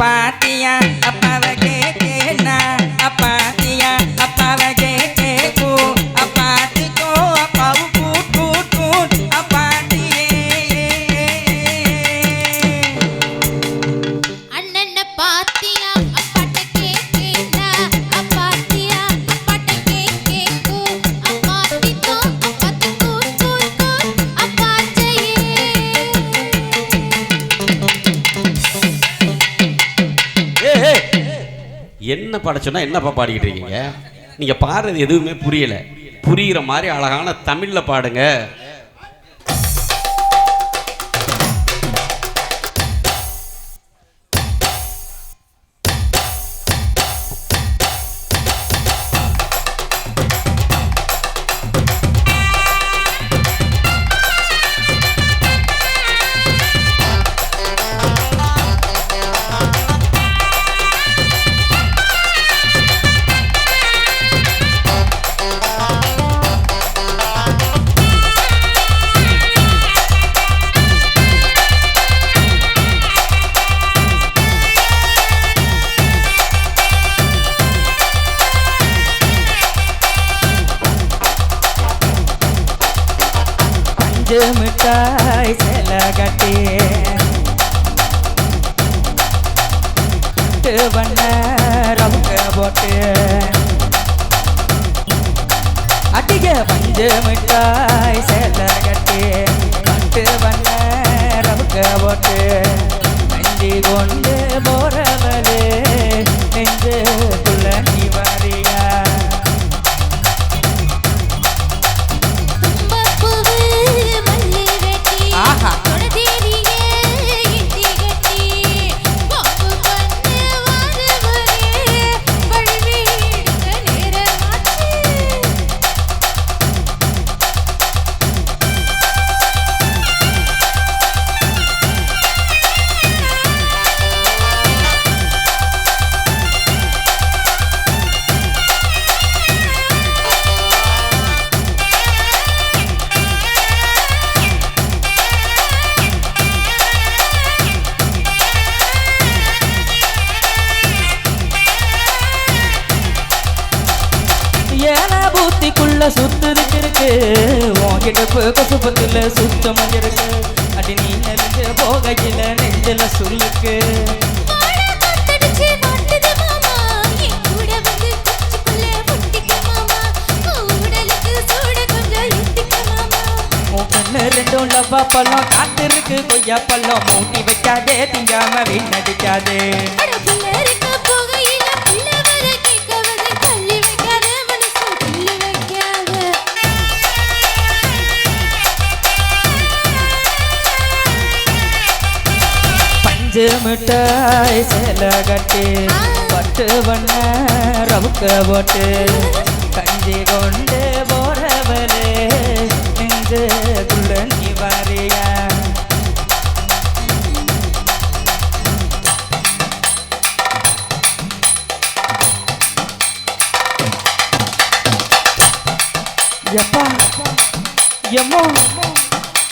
பாட்டியா? பாட சொன்னால் என்னப்பா பாடிக்கிட்டு இருக்கீங்க? நீங்கள் பாடுறது எதுவுமே புரியலை. புரிகிற மாதிரி அழகான தமிழில் பாடுங்க. அஞ்சு மிட்டாய் சில கட்டி. வண்ண ரவுங்க போட்டு. அடிக பஞ்சு மிட்டாய் சில கட்டி. பண்டு வண்ண ரவுங்க போட்டு. நஞ்சி கொண்டு போறவளே நெஞ்சு புள்ள நீ வரியா. செவ்வ பழம் காத்திருக்கு கொய்யா பழம் மூட்டி வைக்காதே திங்காம வீணடிக்காதே பஞ்சு மிட்டாய் சேல கட்டி பட்டு வண்ண ரவுக்க போட்டு கஞ்சி கொண்டு போறவரே குள்ள நீ வாரியா எப்பா எம்மோ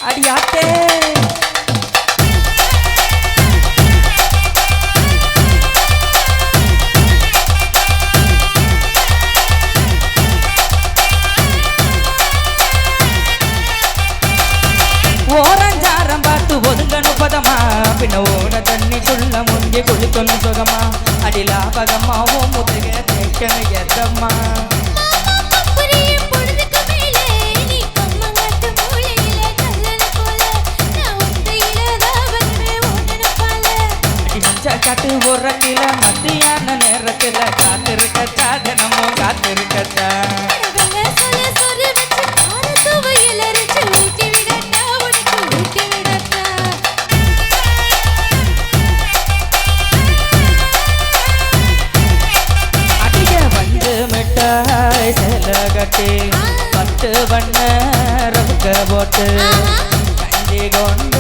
அடியாத்தே. ಬಣ್ಣ ರೊಕ್ಕ ಕೊಟ್ಟು ಕಂಡಿಗೊಂಡು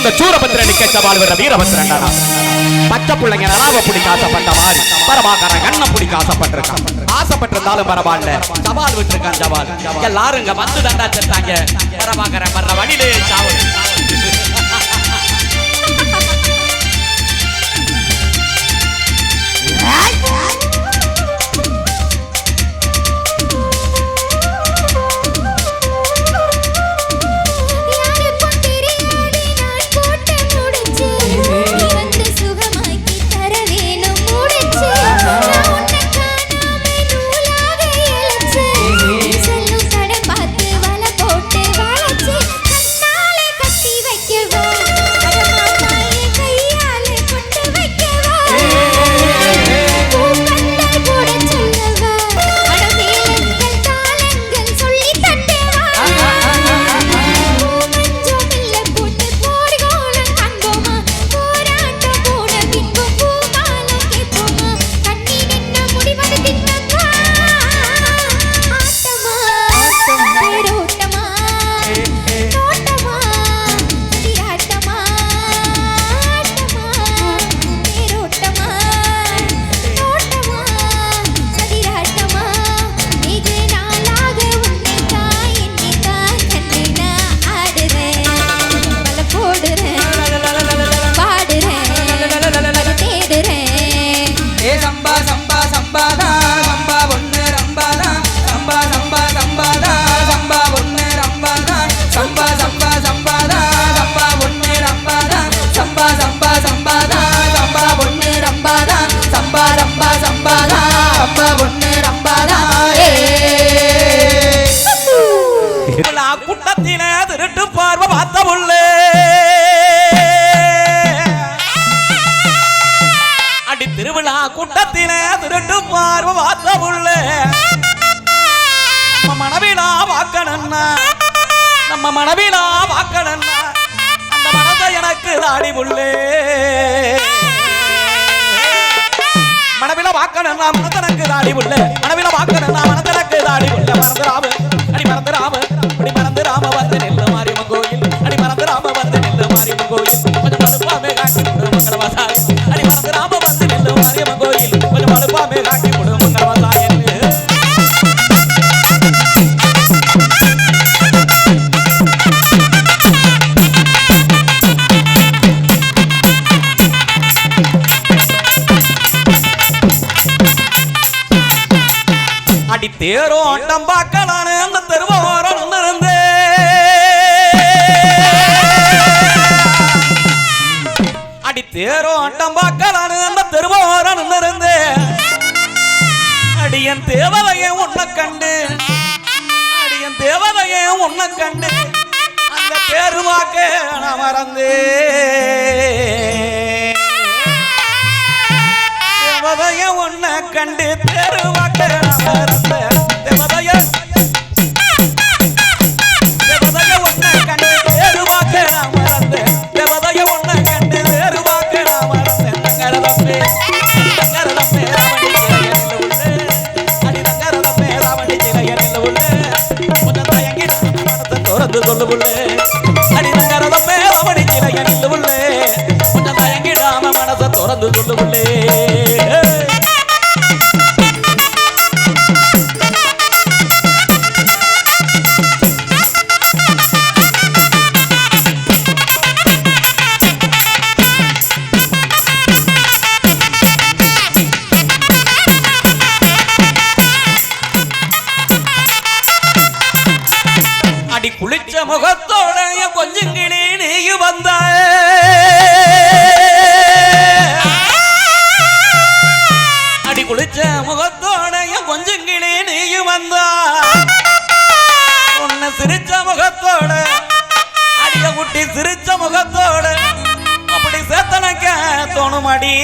அந்த சூரபத்திரன் கேச்சவாள் வர்ற வீரபத்திரன் பச்சை பிள்ளைங்க நலாவை பிடிக்க ஆசைப்பட்ட மாதிரி பரவாக்காரன் கண்ண பிடிக்க ஆசைப்பட்டிருக்கான். ஆசைப்பட்டிருந்தாலும் பரவாயில்ல. சவால் விட்டுருக்கான் சவால். எல்லாரும் இங்க வந்து தண்டா செத்தாங்க. பரவாக்காரன் வர்ற வழியிலே சாவு. வாக்கணும்னா நம்ம மனைவினா வாக்கணும்னா அந்த மனதை எனக்கு தாடி உள்ளே மனவில வாக்கணும்னா மனதனக்கு தாடி உள்ள மனவில வாக்கணும்னா மனதனக்கு தாடி உள்ள மறந்து அடி மறந்து தேரோ அட்டம் ஆட்டம் பார்க்கலான்னு அந்த தெருவோரம் இருந்து அடியன் தேவதையை உன்னை கண்டு. அடியன் தேவதையை உன்னை கண்டு. அந்த தேருவாக்க நான் மறந்தே. தேவதைய உன்னை கண்டு தெருவாக்க மனசை திறந்து மடி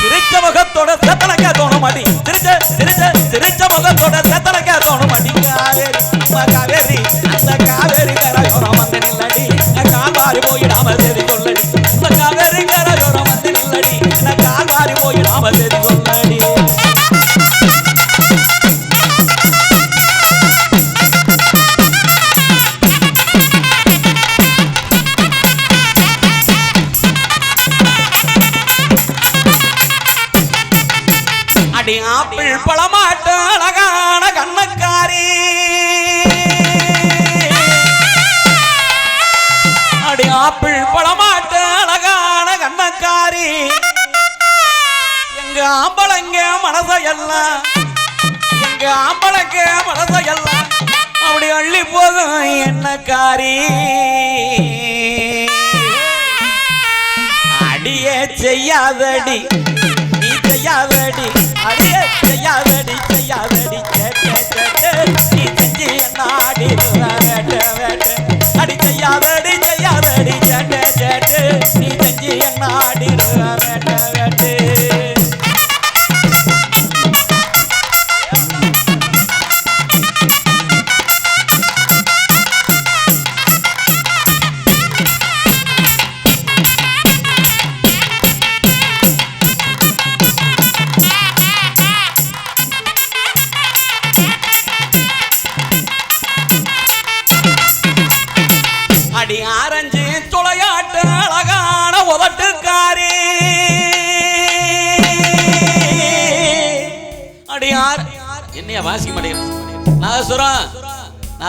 சிரிச்ச முகத்தோட சத்தனக்கா தோணும் அடி சிரிச்ச சிரிச்ச சிரிச்ச முகத்தோட சத்தனக்கா தோணும் அடி காவேரி காவேரி அந்த காவேரி கரையோரம் வந்து நில்லடி. கால்வாரி போயிடாமல் எங்க மனச எல்லாம் எங்க ஆம்பளங்க எல்லாம் அப்படி அள்ளி போதும் என்ன காரி? அடியே செய்யாதடி நீ செய்யாதடி அடியே செய்யாதடி செய்யாதடி.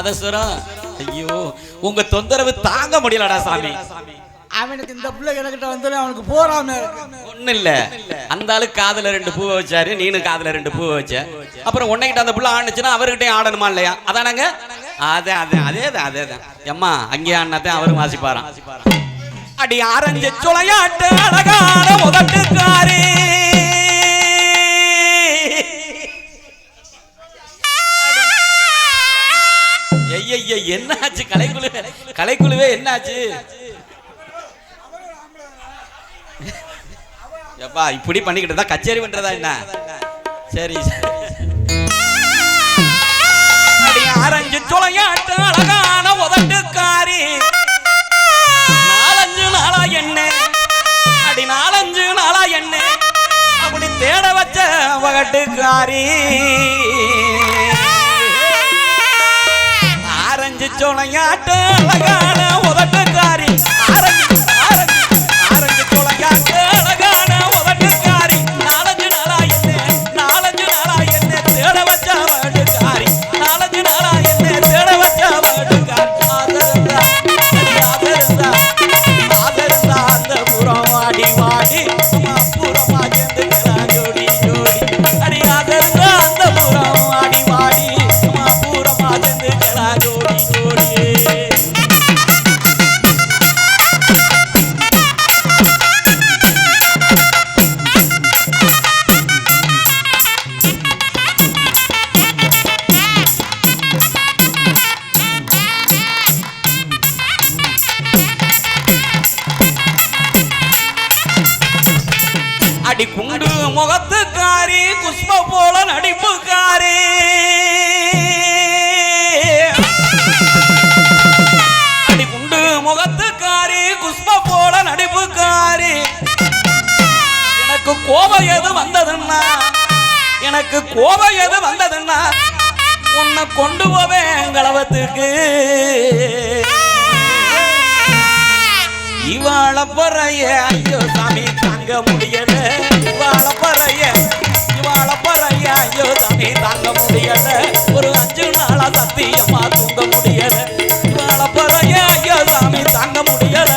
நாதசுரம் ஐயோ உங்க தொந்தரவு தாங்க முடியலடா சாமி. அவனுக்கு இந்த பிள்ளை கிட்ட வந்தாலே அவனுக்கு போறாம ஒண்ணு இல்ல. அந்த ஆளு காதுல ரெண்டு பூவை வச்சாரு நீனு காதுல ரெண்டு பூவை வச்ச. அப்புறம் உன்னைகிட்ட அந்த புள்ள ஆடுச்சுன்னா அவர்கிட்டயும் ஆடணுமா இல்லையா? அதானங்க? அதே அதே அதே தான் அதே தான். எம்மா அங்கேயே ஆடினாத்தான் அவரும் வாசிப்பாராம். அடி ஆரஞ்சு சுளையாட்டு அழகான முதட்டுக்காரி என்னாச்சு கலைக்குழுவே கலைக்குழுவே என்னாச்சு? எப்பா இப்படி பண்ணிக்கிட்டு தான் கச்சேரி பண்றதா என்ன? சரி ஆரஞ்சு துளையாட்டு அழகான உதட்டுக்காரி. நாலஞ்சு நாளா என்ன? அடி நாலஞ்சு நாளா என்ன? அப்படி தேட வச்ச வகட்டுக்காரி சுளையாட்டு அழகான முகத்துக்காரி குஷ்ப போல நடிப்புக்காரி. அடி குண்டு முகத்துக்காரி குஷ்ப போல நடிப்புக்காரி. எனக்கு கோபம் எது வந்ததுன்னா எனக்கு கோபம் எது வந்ததுன்னா உன்னை கொண்டு போவேன் கலவத்துக்கு. இவாழ போறைய ஐயோ சாமி தாங்க முடியல. இவாழ ஐயோ தாங்க முடியல ஒரு அஞ்சு நாளா சத்தியமா தூங்க முடியல இவாள பறைய ஐயோ சாமி தாங்க முடியல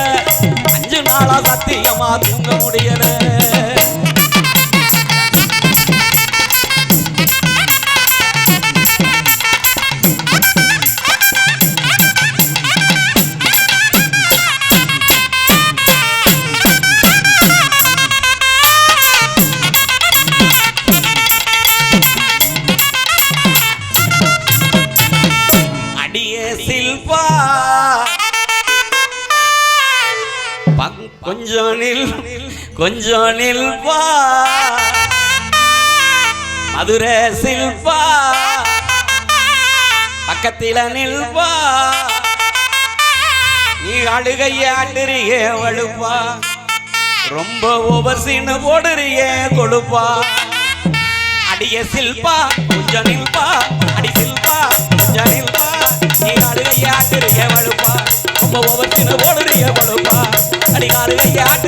அஞ்சு நாளா சத்தியமா தூங்க முடியல கொஞ்சம் நில்பா மதுரை சில்பா. பக்கத்தில நில்பா. நீ அழுகையாட்டுறியே வழுப்பா. ரொம்ப ஓவர் சீனு போடுறியே கொழுப்பா. அடிய சில்பா கொஞ்சம் நில்பா. அடி சில்பா கொஞ்சம் நில்பா. நீ அழுகையாட்டுறிய வழுப்பா. ரொம்ப ஒவ்வொருத்தின போடுறிய வழுப்பா. அடி அழுகையாட்டு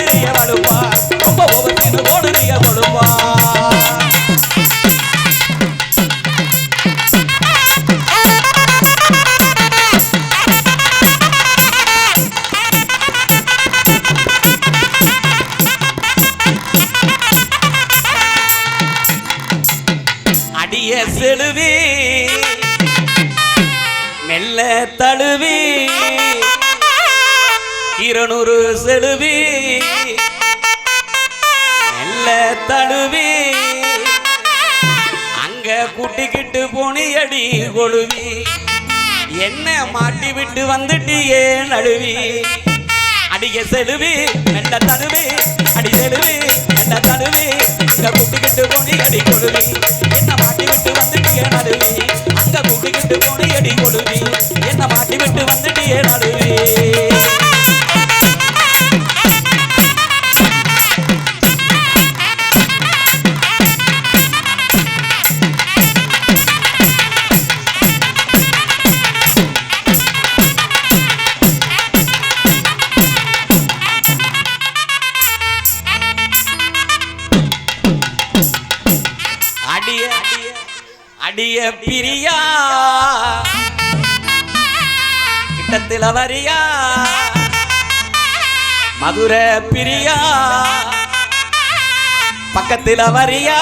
கொழுவி என்ன மாட்டி விட்டு வந்துட்டு ஏன் அழுவி அடிய செலுவி மெல்ல தருவி அடி செலுவி மெல்ல தருவி இந்த கூட்டுக்கிட்டு போனி அடி கொழுவி. என்ன மாட்டி விட்டு வந்துட்டு ஏன் அழுவி அங்க கூட்டுக்கிட்டு போனி அடி கொழுவி. என்ன மாட்டி விட்டு வந்துட்டு ஏன் அழுவி கிட்டத்துல வரியா மதுரை பிரியா? பக்கத்தில் வரியா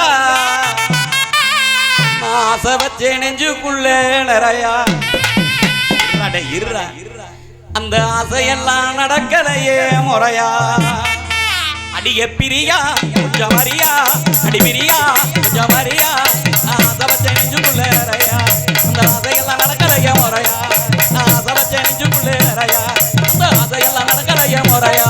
ஆச வச்சே நெஞ்சுக்குள்ள நிறையா அட அந்த ஆசையெல்லாம் நடக்கலையே முறையா? அடிய பிரியா கொஞ்சம் வரியா? அடி பிரியா கொஞ்சம் வரியா? ஆசை வச்சே நெஞ்சுக்குள்ள நிறையா அந்த ஆசையெல்லாம் நடக்கலையே முறையா? ஆசை வச்ச நிறையா அந்த அதையெல்லாம் நடக்கலையே முறையா